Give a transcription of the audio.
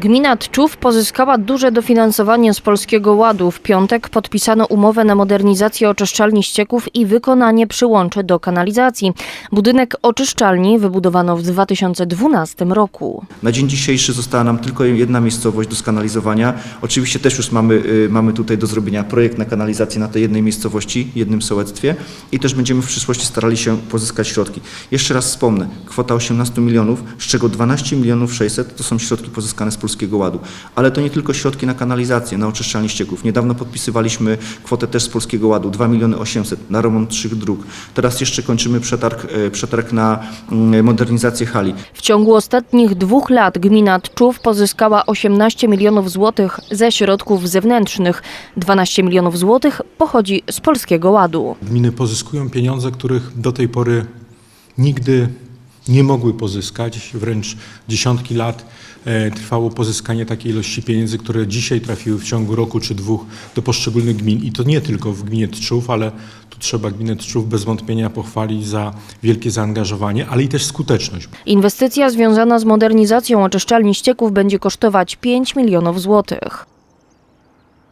Gmina Tczów pozyskała duże dofinansowanie z Polskiego Ładu. W piątek podpisano umowę na modernizację oczyszczalni ścieków i wykonanie przyłączy do kanalizacji. Budynek oczyszczalni wybudowano w 2012 roku. Na dzień dzisiejszy została nam tylko jedna miejscowość do skanalizowania. Oczywiście też już mamy, y, mamy tutaj do zrobienia projekt na kanalizację na tej jednej miejscowości, jednym sołectwie i też będziemy w przyszłości starali się pozyskać środki. Jeszcze raz wspomnę, kwota 18 milionów, z czego 12 milionów 600 to są środki pozyskane z Polskiego Ładu. Ale to nie tylko środki na kanalizację, na oczyszczalnie ścieków. Niedawno podpisywaliśmy kwotę też z Polskiego Ładu, 2 miliony 800 na remont trzech dróg. Teraz jeszcze kończymy przetarg, y, przetarg na mm, modernizację hali. W ciągu ostatnich dwóch lat gmina Tczów pozyskała 18 milionów złotych ze środków zewnętrznych. 12 milionów złotych pochodzi z Polskiego Ładu. Gminy pozyskują pieniądze, których do tej pory nigdy nie mogły pozyskać. Wręcz dziesiątki lat e, trwało pozyskanie takiej ilości pieniędzy, które dzisiaj trafiły w ciągu roku czy dwóch do poszczególnych gmin. I to nie tylko w gminie Tczów, ale tu trzeba gminę Tczów bez wątpienia pochwalić za wielkie zaangażowanie, ale i też skuteczność. Inwestycja związana z modernizacją oczyszczalni ścieków będzie kosztować 5 milionów złotych.